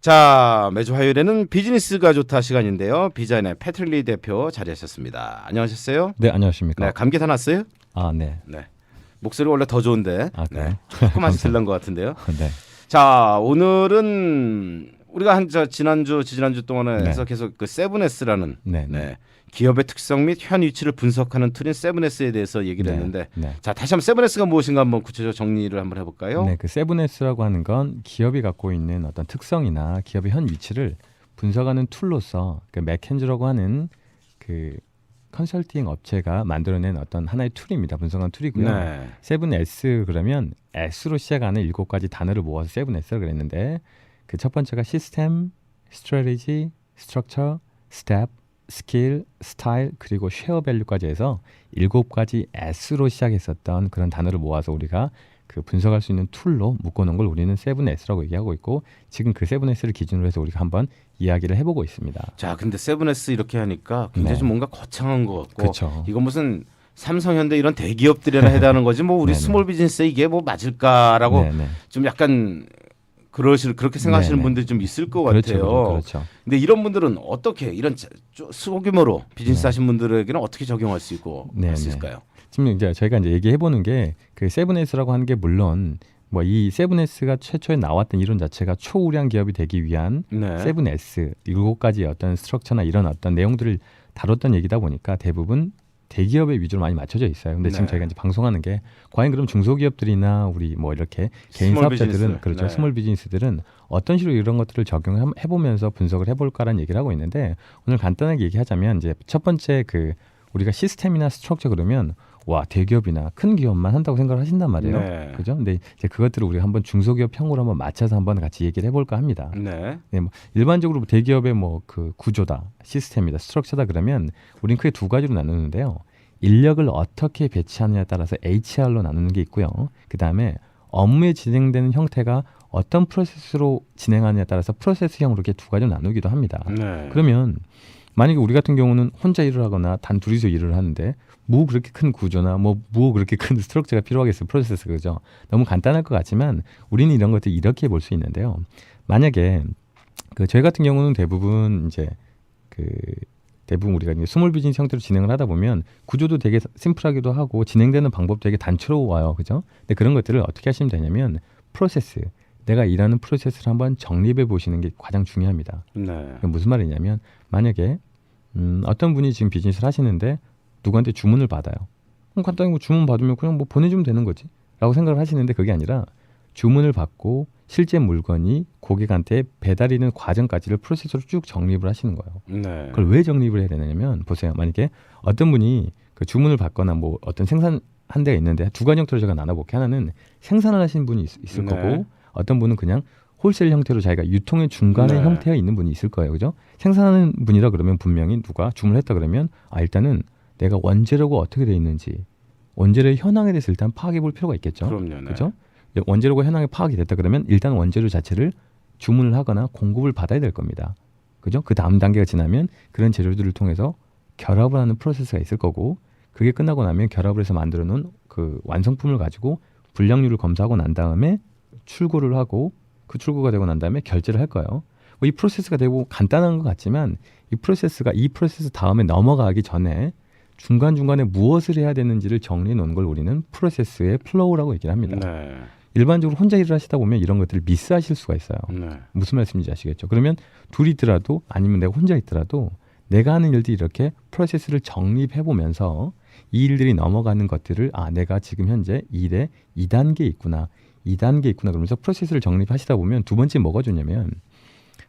자 매주 화요일에는 비즈니스가 좋다 시간인데요. 비자인의 패트리 대표 자리하셨습니다. 안녕하셨어요? 네, 안녕하십니까. 네 감기 다 났어요? 아, 네. 네 목소리 원래 더 좋은데 아, 그래요? 조금씩 들른 것 같은데요. 네. 자 오늘은 우리가 한 저 지난주 지난주 동안에 네. 해서 계속 그 세븐에스라는 네. 네, 기업의 특성 및 현 위치를 분석하는 툴인 세븐에스에 대해서 얘기를 네. 했는데 네. 자 다시 한번 세븐에스가 무엇인가 한번 구체적으로 정리를 한번 해볼까요? 네, 그 세븐에스라고 하는 건 기업이 갖고 있는 어떤 특성이나 기업의 현 위치를 분석하는 툴로서 그 맥켄즈라고 하는 그 컨설팅 업체가 만들어낸 어떤 하나의 툴입니다. 분석하는 툴이고요. 네. 세븐 S 그러면 S로 시작하는 일곱 가지 단어를 모아서 세븐 S라 그랬는데 그 첫 번째가 시스템, 스트레티지, 스트럭처, 스텝, 스킬, 스타일 그리고 쉐어 밸류까지 해서 일곱 가지 S로 시작했었던 그런 단어를 모아서 우리가 그 분석할 수 있는 툴로 묶어놓은 걸 우리는 세븐 S라고 얘기하고 있고 지금 그 세븐 S를 기준으로 해서 우리가 한번 이야기를 해보고 있습니다. 자 근데 세븐에스 이렇게 하니까 굉장히 네. 좀 뭔가 거창한 것 같고 그렇죠. 이건 무슨 삼성현대 이런 대기업들이나 해당하는 거지 뭐 우리 네네. 스몰 비즈니스에 이게 뭐 맞을까라고 네네. 좀 약간 그러실 그렇게 생각하시는 네네. 분들이 좀 있을 것 그렇죠, 같아요. 그렇죠. 근데 이런 분들은 어떻게 이런 자- 조- 소규모로 비즈니스 네. 하신 분들에게는 어떻게 적용할 수 있고 네네. 할수 있을까요? 지금 이제 저희가 이제 얘기해 보는 게 그 세븐에스라고 하는 게 물론 뭐 이 세븐에스가 최초에 나왔던 이론 자체가 초우량 기업이 되기 위한 네. 세븐에스 일곱 가지의 어떤 스트럭처나 이런 어떤 내용들을 다뤘던 얘기다 보니까 대부분 대기업의 위주로 많이 맞춰져 있어요. 근데 지금 네. 저희가 이제 방송하는 게 과연 그럼 중소기업들이나 우리 뭐 이렇게 개인 사업자들은 비즈니스. 그렇죠. 네. 스몰 비즈니스들은 어떤 식으로 이런 것들을 적용해 보면서 분석을 해 볼까라는 얘기를 하고 있는데 오늘 간단하게 얘기하자면 이제 첫 번째 그 우리가 시스템이나 스트럭처 그러면 와 대기업이나 큰 기업만 한다고 생각을 하신단 말이에요. 네. 그죠? 근데 이제 그것들을 우리가 한번 중소기업 형으로 한번 맞춰서 한번 같이 얘기를 해볼까 합니다. 네. 네, 뭐 일반적으로 대기업의 뭐 그 구조다, 시스템이다, 스트럭처다 그러면 우리는 크게 두 가지로 나누는데요. 인력을 어떻게 배치하느냐에 따라서 HR로 나누는 게 있고요. 그 다음에 업무에 진행되는 형태가 어떤 프로세스로 진행하느냐에 따라서 프로세스형으로 이렇게 두 가지로 나누기도 합니다. 네. 그러면 만약에 우리 같은 경우는 혼자 일을 하거나 단 둘이서 일을 하는데 뭐 그렇게 큰 구조나 뭐뭐 그렇게 큰 스트럭처가 필요하겠어요? 프로세스 그죠? 너무 간단할 것 같지만 우리는 이런 것들 이렇게 볼 수 있는데요. 만약에 그 저희 같은 경우는 대부분 이제 그 대부분 우리가 이제 스몰 비즈니스 형태로 진행을 하다 보면 구조도 되게 심플하기도 하고 진행되는 방법 되게 단초로워요. 그죠? 근데 그런 것들을 어떻게 하시면 되냐면 프로세스 내가 일하는 프로세스를 한번 정립해 보시는 게 가장 중요합니다 네. 무슨 말이냐면 만약에 음, 어떤 분이 지금 비즈니스를 하시는데 누구한테 주문을 받아요. 그럼 간단히 뭐 주문 받으면 그냥 뭐 보내주면 되는 거지. 라고 생각을 하시는데 그게 아니라 주문을 받고 실제 물건이 고객한테 배달이는 과정까지를 프로세스로 쭉 정립을 하시는 거예요. 네. 그걸 왜 정립을 해야 되냐면 보세요. 만약에 어떤 분이 그 주문을 받거나 뭐 어떤 생산 한 대가 있는데 두 가지 형태로 제가 나눠볼게 하나는 생산을 하시는 분이 있, 을 네. 거고 어떤 분은 그냥 홀셀 형태로 자기가 유통의 중간에 네. 형태가 있는 분이 있을 거예요. 그죠? 생산하는 분이라 그러면 분명히 누가 주문을 했다 그러면 아 일단은 내가 원재료가 어떻게 돼 있는지 원재료의 현황에 대해서 일단 파악해 볼 필요가 있겠죠. 그럼요. 네. 그죠? 원재료가 현황에 파악이 됐다 그러면 일단 원재료 자체를 주문을 하거나 공급을 받아야 될 겁니다. 그죠? 그 다음 단계가 지나면 그런 재료들을 통해서 결합을 하는 프로세스가 있을 거고 그게 끝나고 나면 결합을 해서 만들어 놓은 그 완성품을 가지고 불량률을 검사하고 난 다음에 출고를 하고 그 출고가 되고 난 다음에 결제를 할 거예요. 뭐 이 프로세스가 되고 간단한 것 같지만 이 프로세스가 이 프로세스 다음에 넘어가기 전에 중간중간에 무엇을 해야 되는지를 정리해 놓은 걸 우리는 프로세스의 플로우라고 얘기를 합니다. 네. 일반적으로 혼자 일을 하시다 보면 이런 것들을 미스하실 수가 있어요. 네. 무슨 말씀인지 아시겠죠? 그러면 둘이 있더라도 아니면 내가 혼자 있더라도 내가 하는 일들이 이렇게 프로세스를 정립해 보면서 이 일들이 넘어가는 것들을 아 내가 지금 현재 일의 2단계에 있구나 2단계에 있구나 그러면서 프로세스를 정립하시다 보면 두 번째 뭐가 좋냐면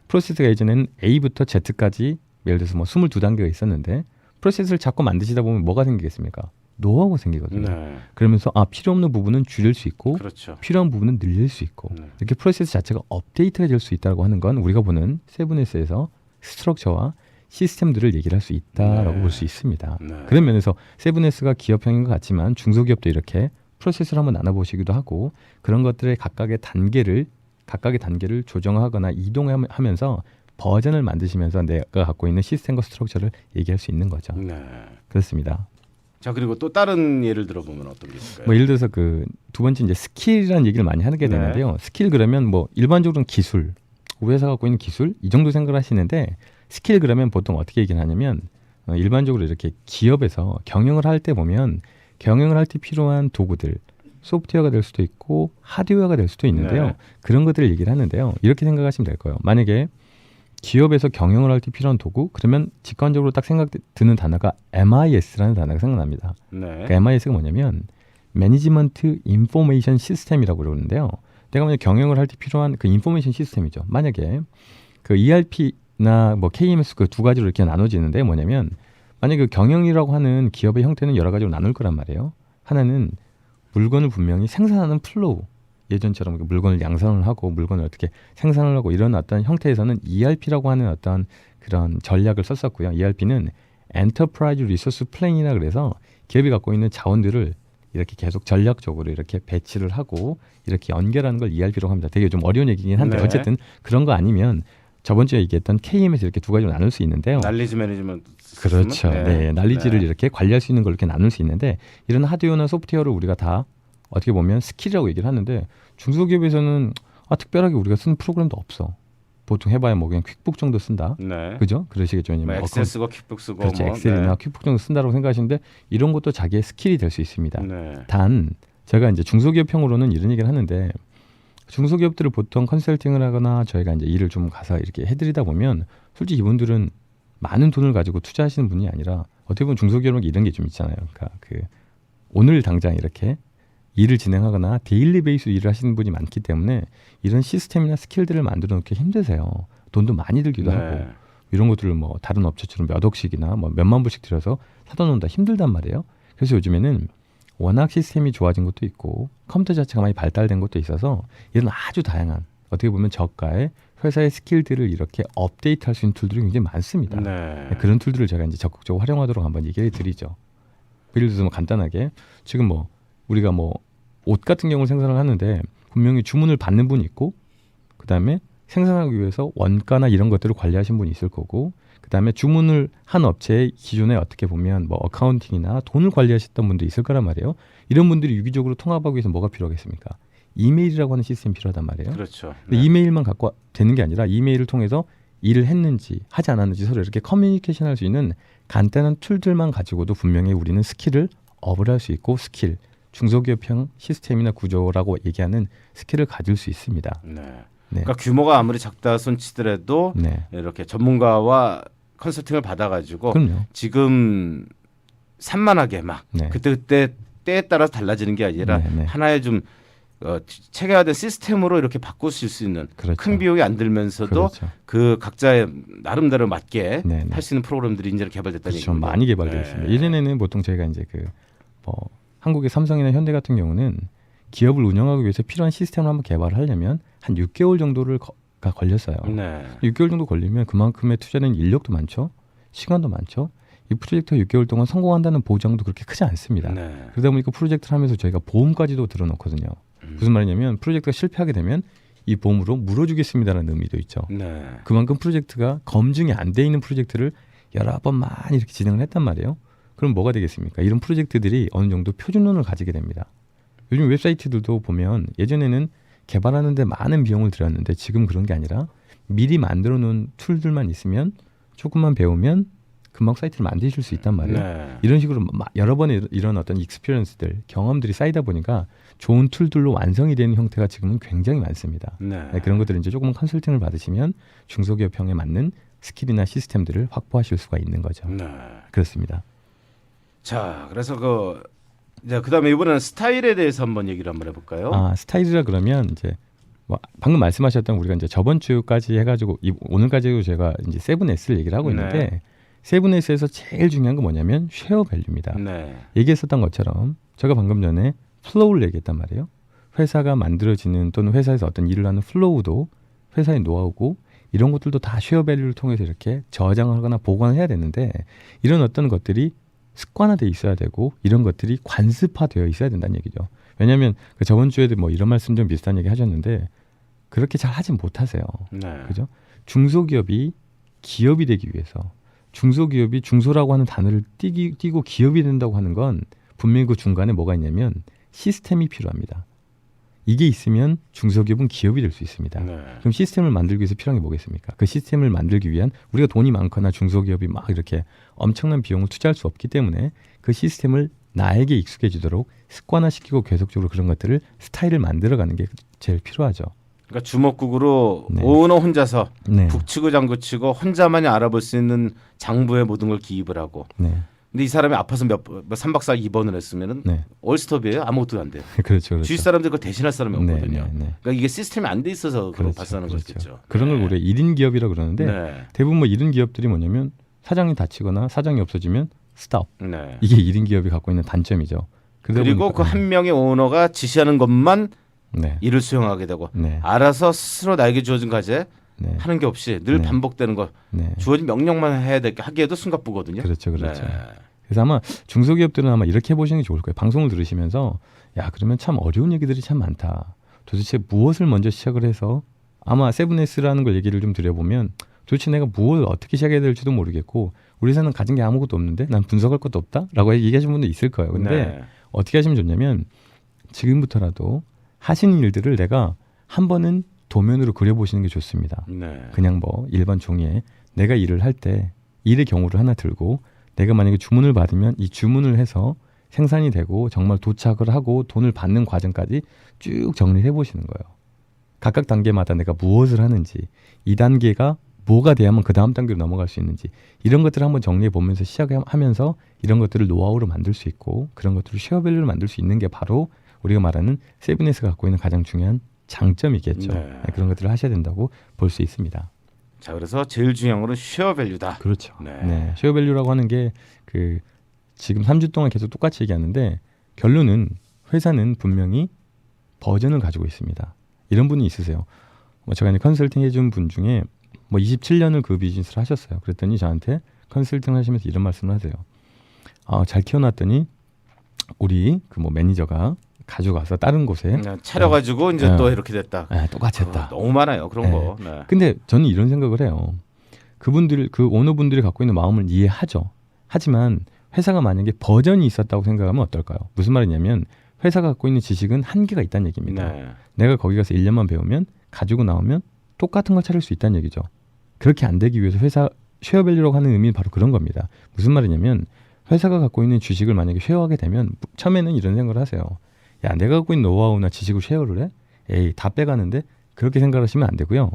프로세스가 예전에는 A부터 Z까지 예를 들어서 뭐 22단계가 있었는데 프로세스를 자꾸 만드시다 보면 뭐가 생기겠습니까? 노하우가 생기거든요. 네. 그러면서 아 필요 없는 부분은 줄일 수 있고 그렇죠. 필요한 부분은 늘릴 수 있고 네. 이렇게 프로세스 자체가 업데이트가 될 수 있다고 하는 건 우리가 보는 세븐에스에서 스트럭처와 시스템들을 얘기를 할 수 있다라고 네. 볼수 있습니다. 네. 그런 면에서 세븐에스가 기업형인 것 같지만 중소기업도 이렇게 프로세스를 한번 나눠보시기도 하고 그런 것들의 각각의 단계를 각각의 단계를 조정하거나 이동하면서 버전을 만드시면서 내가 갖고 있는 시스템과 스트럭처를 얘기할 수 있는 거죠. 네. 그렇습니다. 자 그리고 또 다른 예를 들어보면 어떤 게 있을까요? 뭐 예를 들어서 그 두 번째 이제 스킬이라는 얘기를 많이 하게 네. 되는데요. 스킬 그러면 뭐 일반적으로는 기술, 우리 회사 갖고 있는 기술 이 정도 생각을 하시는데 스킬 그러면 보통 어떻게 얘기를 하냐면 어, 일반적으로 이렇게 기업에서 경영을 할 때 보면 경영을 할 때 필요한 도구들 소프트웨어가 될 수도 있고 하드웨어가 될 수도 있는데요. 네. 그런 것들을 얘기를 하는데요. 이렇게 생각하시면 될 거예요. 만약에 기업에서 경영을 할 때 필요한 도구 그러면 직관적으로 딱 생각 드는 단어가 MIS라는 단어가 생각납니다. 네. 그 MIS가 뭐냐면 매니지먼트 인포메이션 시스템이라고 그러는데요. 내가 만약 경영을 할 때 필요한 그 인포메이션 시스템이죠. 만약에 그 ERP나 뭐 KMS 그 두 가지로 이렇게 나눠지는데 뭐냐면 만약에 그 경영이라고 하는 기업의 형태는 여러 가지로 나눌 거란 말이에요. 하나는 물건을 분명히 생산하는 플로우 예전처럼 그 물건을 양산을 하고 물건을 어떻게 생산을 하고 이런 어떤 형태에서는 ERP라고 하는 어떤 그런 전략을 썼었고요. ERP는 엔터프라이즈 리소스 플랜이라 그래서 기업이 갖고 있는 자원들을 이렇게 계속 전략적으로 이렇게 배치를 하고 이렇게 연결하는 걸 ERP라고 합니다. 되게 좀 어려운 얘기긴 한데 네. 어쨌든 그런 거 아니면 저번 주에 얘기했던 KMS 이렇게 두 가지로 나눌 수 있는데요. 날리지 매니지먼트 그렇죠. 시스템은? 네. 난리지를 네. 이렇게 관리할 수 있는 걸 이렇게 나눌 수 있는데 이런 하드웨어나 소프트웨어를 우리가 다 어떻게 보면 스킬이라고 얘기를 하는데 중소기업에서는 아, 특별하게 우리가 쓰는 프로그램도 없어. 보통 해봐야 뭐 그냥 퀵북 정도 쓴다. 네. 그죠? 그러시겠죠. 뭐 왜냐면 엑셀 어, 쓰고 퀵북 쓰고 그렇죠. 뭐. 엑셀이나 퀵북 정도 쓴다고 생각하시는데 이런 것도 자기의 스킬이 될 수 있습니다. 네. 네. 단 제가 이제 중소기업형으로는 이런 얘기를 하는데 중소기업들을 보통 컨설팅을 하거나 저희가 이제 일을 좀 가서 이렇게 해드리다 보면 솔직히 이분들은 많은 돈을 가지고 투자하시는 분이 아니라 어떻게 보면 중소기업은 이런 게 좀 있잖아요. 그러니까 그 오늘 당장 이렇게 일을 진행하거나 데일리 베이스 일을 하시는 분이 많기 때문에 이런 시스템이나 스킬들을 만들어 놓기 힘드세요. 돈도 많이 들기도 네. 하고 이런 것들을 뭐 다른 업체처럼 몇 억씩이나 뭐 몇만 불씩 들여서 사다 놓는다 힘들단 말이에요. 그래서 요즘에는 워낙 시스템이 좋아진 것도 있고 컴퓨터 자체가 많이 발달된 것도 있어서 이런 아주 다양한 어떻게 보면 저가의 회사의 스킬들을 이렇게 업데이트할 수 있는 툴들이 굉장히 많습니다. 네. 그런 툴들을 제가 이제 적극적으로 활용하도록 한번 얘기를 드리죠. 예를 들어서 뭐 간단하게 지금 뭐 우리가 뭐 옷 같은 경우를 생산을 하는데 분명히 주문을 받는 분이 있고 그 다음에 생산하기 위해서 원가나 이런 것들을 관리하신 분이 있을 거고 그 다음에 주문을 한 업체의 기존에 어떻게 보면 뭐 어카운팅이나 돈을 관리하셨던 분도 있을 거란 말이에요. 이런 분들이 유기적으로 통합하기 위해서 뭐가 필요하겠습니까? 이메일이라고 하는 시스템이 필요하단 말이에요. 그렇죠. 근데 이메일만 갖고 되는 게 아니라 이메일을 통해서 일을 했는지 하지 않았는지 서로 이렇게 커뮤니케이션 할 수 있는 간단한 툴들만 가지고도 분명히 우리는 스킬을 업을 할 수 있고 스킬 중소기업형 시스템이나 구조라고 얘기하는 스킬을 가질 수 있습니다. 네. 네. 그러니까 규모가 아무리 작다 손치더라도 네. 이렇게 전문가와 컨설팅을 받아가지고 그럼요. 지금 산만하게 막 네. 그때 그때 때에 따라서 달라지는 게 아니라 네, 네. 하나의 좀 어, 체계화된 시스템으로 이렇게 바꾸실 수 있는 그렇죠. 큰 비용이 안 들면서도 그렇죠. 그 각자의 나름대로 맞게 네, 네. 할수 있는 프로그램들이 이제 개발됐다는 그렇죠. 얘기죠. 많이 개발되어 있습니다. 네. 예전에는 보통 저희가 이제 그 뭐 한국의 삼성이나 현대 같은 경우는 기업을 운영하기 위해서 필요한 시스템을 한번 개발을 하려면 한 6개월 정도를 거, 가 걸렸어요. 네. 6개월 정도 걸리면 그만큼의 투자는 인력도 많죠. 시간도 많죠. 이 프로젝트가 6개월 동안 성공한다는 보장도 그렇게 크지 않습니다. 네. 그러다 보니까 프로젝트를 하면서 저희가 보험까지도 들어놓거든요. 음. 무슨 말이냐면 프로젝트가 실패하게 되면 이 보험으로 물어주겠습니다라는 의미도 있죠. 네. 그만큼 프로젝트가 검증이 안 돼 있는 프로젝트를 여러 번 많이 이렇게 진행을 했단 말이에요. 그럼 뭐가 되겠습니까? 이런 프로젝트들이 어느 정도 표준론을 가지게 됩니다. 요즘 웹사이트들도 보면 예전에는 개발하는데 많은 비용을 들였는데 지금 그런 게 아니라 미리 만들어 놓은 툴들만 있으면 조금만 배우면 금방 사이트를 만드실 수 있단 말이에요. 네. 이런 식으로 마- 여러 번의 이런 어떤 익스피리언스들, 경험들이 쌓이다 보니까 좋은 툴들로 완성이 되는 형태가 지금은 굉장히 많습니다. 네. 네, 그런 것들을 이제 조금 컨설팅을 받으시면 중소기업형에 맞는 스킬이나 시스템들을 확보하실 수가 있는 거죠. 네. 그렇습니다. 자, 그래서 그 이제 그다음에 이번에는 스타일에 대해서 한번 얘기를 한번 해볼까요? 아 스타일이라 그러면 이제 뭐 방금 말씀하셨던 우리가 이제 저번 주까지 해가지고 이, 오늘까지도 제가 이제 세븐 S를 얘기를 하고 있는데 네. 세븐 S에서 제일 중요한 건 뭐냐면 쉐어 밸류입니다. 네. 얘기했었던 것처럼 제가 방금 전에 플로우를 얘기했단 말이에요. 회사가 만들어지는 또는 회사에서 어떤 일을 하는 플로우도 회사의 노하우고 이런 것들도 다 쉐어 밸류를 통해서 이렇게 저장을 하거나 보관을 해야 되는데 이런 어떤 것들이 습관화돼 있어야 되고 이런 것들이 관습화되어 있어야 된다는 얘기죠. 왜냐하면 그 저번 주에도 뭐 이런 말씀 좀 비슷한 얘기 하셨는데 그렇게 잘 하진 못하세요. 네. 그죠? 중소기업이 기업이 되기 위해서 중소기업이 중소라고 하는 단어를 띄기, 띄고 기업이 된다고 하는 건 분명히 그 중간에 뭐가 있냐면 시스템이 필요합니다. 이게 있으면 중소기업은 기업이 될 수 있습니다. 네. 그럼 시스템을 만들기 위해서 필요한 게 뭐겠습니까? 그 시스템을 만들기 위한 우리가 돈이 많거나 중소기업이 막 이렇게 엄청난 비용을 투자할 수 없기 때문에 그 시스템을 나에게 익숙해지도록 습관화시키고 계속적으로 그런 것들을 스타일을 만들어가는 게 제일 필요하죠. 그러니까 주먹국으로 네. 오너 혼자서 네, 북치고 장구치고 혼자만이 알아볼 수 있는 장부에 모든 걸 기입을 하고 네, 근데 이 사람이 아파서 몇, 몇 3박 4일 입원을 했으면은 네, 올스톱이에요 아무것도 안 돼요 그렇죠, 그렇죠. 주위 사람들 그걸 대신할 사람이 네, 없거든요 네, 네. 그러니까 이게 시스템이 안 돼 있어서 그런 그렇죠, 발생하는 그렇죠. 것이겠죠 그런 걸 네. 우리가 1인 기업이라 그러는데 네. 대부분 뭐 1인 기업들이 뭐냐면 사장이 다치거나 사장이 없어지면 스탑. 네. 이게 1인 기업이 갖고 있는 단점이죠. 그리고 그 한 명의 오너가 지시하는 것만 네, 일을 수행하게 되고 네, 알아서 스스로 나에게 주어진 과제 네, 하는 게 없이 늘 네. 반복되는 거 네. 주어진 명령만 해야 될 게 하기에도 숨가쁘거든요. 그렇죠, 그렇죠. 네. 그래서 아마 중소기업들은 아마 이렇게 해보시는 게 좋을 거예요. 방송을 들으시면서 야 그러면 참 어려운 얘기들이 참 많다. 도대체 무엇을 먼저 시작을 해서 아마 세븐에스라는 걸 얘기를 좀 드려보면 도대체 내가 무엇을 어떻게 시작해야 될지도 모르겠고 우리 회사는 가진 게 아무것도 없는데 난 분석할 것도 없다라고 얘기하시는 분도 있을 거예요. 근데 네. 어떻게 하시면 좋냐면 지금부터라도 하시는 일들을 내가 한 번은 도면으로 그려보시는 게 좋습니다. 네. 그냥 뭐 일반 종이에 내가 일을 할 때 일의 경우를 하나 들고 내가 만약에 주문을 받으면 이 주문을 해서 생산이 되고 정말 도착을 하고 돈을 받는 과정까지 쭉 정리를 해보시는 거예요. 각각 단계마다 내가 무엇을 하는지 이 단계가 뭐가 돼야만 그 다음 단계로 넘어갈 수 있는지 이런 것들을 한번 정리해 보면서 시작하면서 이런 것들을 노하우로 만들 수 있고 그런 것들을 쉐어밸류를 만들 수 있는 게 바로 우리가 말하는 세븐에스가 갖고 있는 가장 중요한 장점이겠죠. 네. 네, 그런 것들을 하셔야 된다고 볼 수 있습니다. 자 그래서 제일 중요한 거는 쉐어 밸류다. 그렇죠. 네. 네. 쉐어 밸류라고 하는 게 그 지금 3주 동안 계속 똑같이 얘기하는데 결론은 회사는 분명히 버전을 가지고 있습니다. 이런 분이 있으세요. 뭐 제가 이제 컨설팅 해준 분 중에 뭐 27년을 그 비즈니스를 하셨어요. 그랬더니 저한테 컨설팅 하시면서 이런 말씀을 하세요. 아, 잘 키워놨더니 우리 그 뭐 매니저가 가져가서 다른 곳에 그냥 차려가지고 이제 네. 또 이렇게 됐다. 아, 똑같이 했다. 어, 너무 많아요 그런 네. 거. 네. 근데 저는 이런 생각을 해요. 그분들 그 오너분들이 갖고 있는 마음을 이해하죠. 하지만 회사가 만약에 버전이 있었다고 생각하면 어떨까요? 무슨 말이냐면 회사가 갖고 있는 지식은 한계가 있다는 얘기입니다. 네. 내가 거기 가서 1년만 배우면 가지고 나오면 똑같은 걸 차릴 수 있다는 얘기죠. 그렇게 안 되기 위해서 회사 쉐어밸류라고 하는 의미는 바로 그런 겁니다. 무슨 말이냐면 회사가 갖고 있는 주식을 만약에 쉐어하게 되면 처음에는 이런 생각을 하세요. 야, 내가 갖고 있는 노하우나 지식을 쉐어를 해? 에이, 다 빼가는데 그렇게 생각하시면 안 되고요.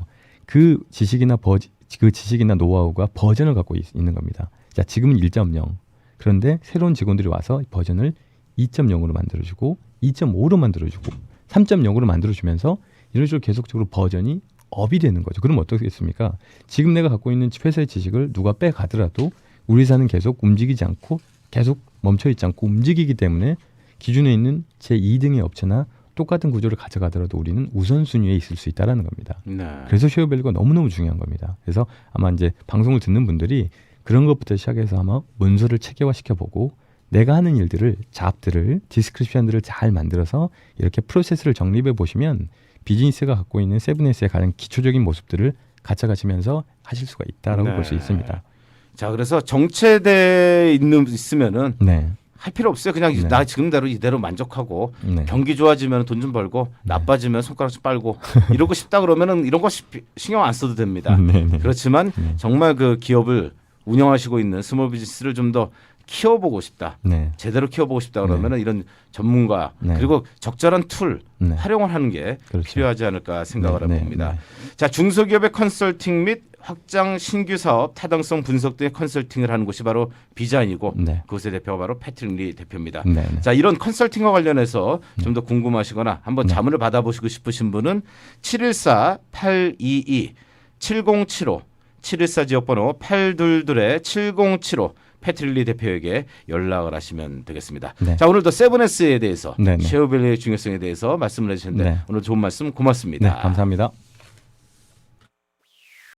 그 지식이나 버, 그 지식이나 노하우가 버전을 갖고 있, 는 겁니다. 자, 지금은 1.0. 그런데 새로운 직원들이 와서 버전을 2.0으로 만들어주고 2.5로 만들어주고 3.0으로 만들어주면서 이런 식으로 계속적으로 버전이 업이 되는 거죠. 그럼 어떻겠습니까? 지금 내가 갖고 있는 회사의 지식을 누가 빼가더라도 우리 회사는 계속 움직이지 않고 계속 멈춰 있지 않고 움직이기 때문에 기준에 있는 제 2등의 업체나 똑같은 구조를 가져가더라도 우리는 우선순위에 있을 수 있다라는 겁니다. 네. 그래서 쉐어밸류가 너무너무 중요한 겁니다. 그래서 아마 이제 방송을 듣는 분들이 그런 것부터 시작해서 아마 문서를 체계화 시켜보고 내가 하는 일들을 잡들을 디스크립션들을 잘 만들어서 이렇게 프로세스를 정립해 보시면 비즈니스가 갖고 있는 세븐에스의 가장 기초적인 모습들을 갖춰가시면서 하실 수가 있다라고 네. 볼수 있습니다. 자 그래서 정체돼 있는 있으면은 네, 할 필요 없어요. 그냥 네. 나 지금대로 이대로 만족하고 네, 경기 좋아지면 돈 좀 벌고 나빠지면 손가락 좀 빨고 이러고 싶다 그러면은 이런 거 시- 신경 안 써도 됩니다. 네, 네. 그렇지만 네. 정말 그 기업을 운영하시고 있는 스몰 비즈니스를 좀 더 키워보고 싶다. 네, 제대로 키워보고 싶다 그러면은 이런 전문가 네. 그리고 적절한 툴 네. 활용을 하는 게 그렇죠. 필요하지 않을까 생각을 네, 네. 네. 자 중소기업의 컨설팅 및 확장 신규 사업 타당성 분석 등의 컨설팅을 하는 곳이 바로 비자인이고 네, 그곳의 대표가 바로 패트릭 리 대표입니다. 네, 네. 자 이런 컨설팅과 관련해서 좀 더 궁금하시거나 한번 네. 자문을 받아보시고 싶으신 분은 714-822 7075 714 지역번호 822의 7075 패트릴리 대표에게 연락을 하시면 되겠습니다. 네. 자 오늘도 세븐에스에 대해서 네, 네. 쉐어밸류의 중요성에 대해서 말씀을 해주셨는데 네. 오늘 좋은 말씀 고맙습니다. 네, 감사합니다.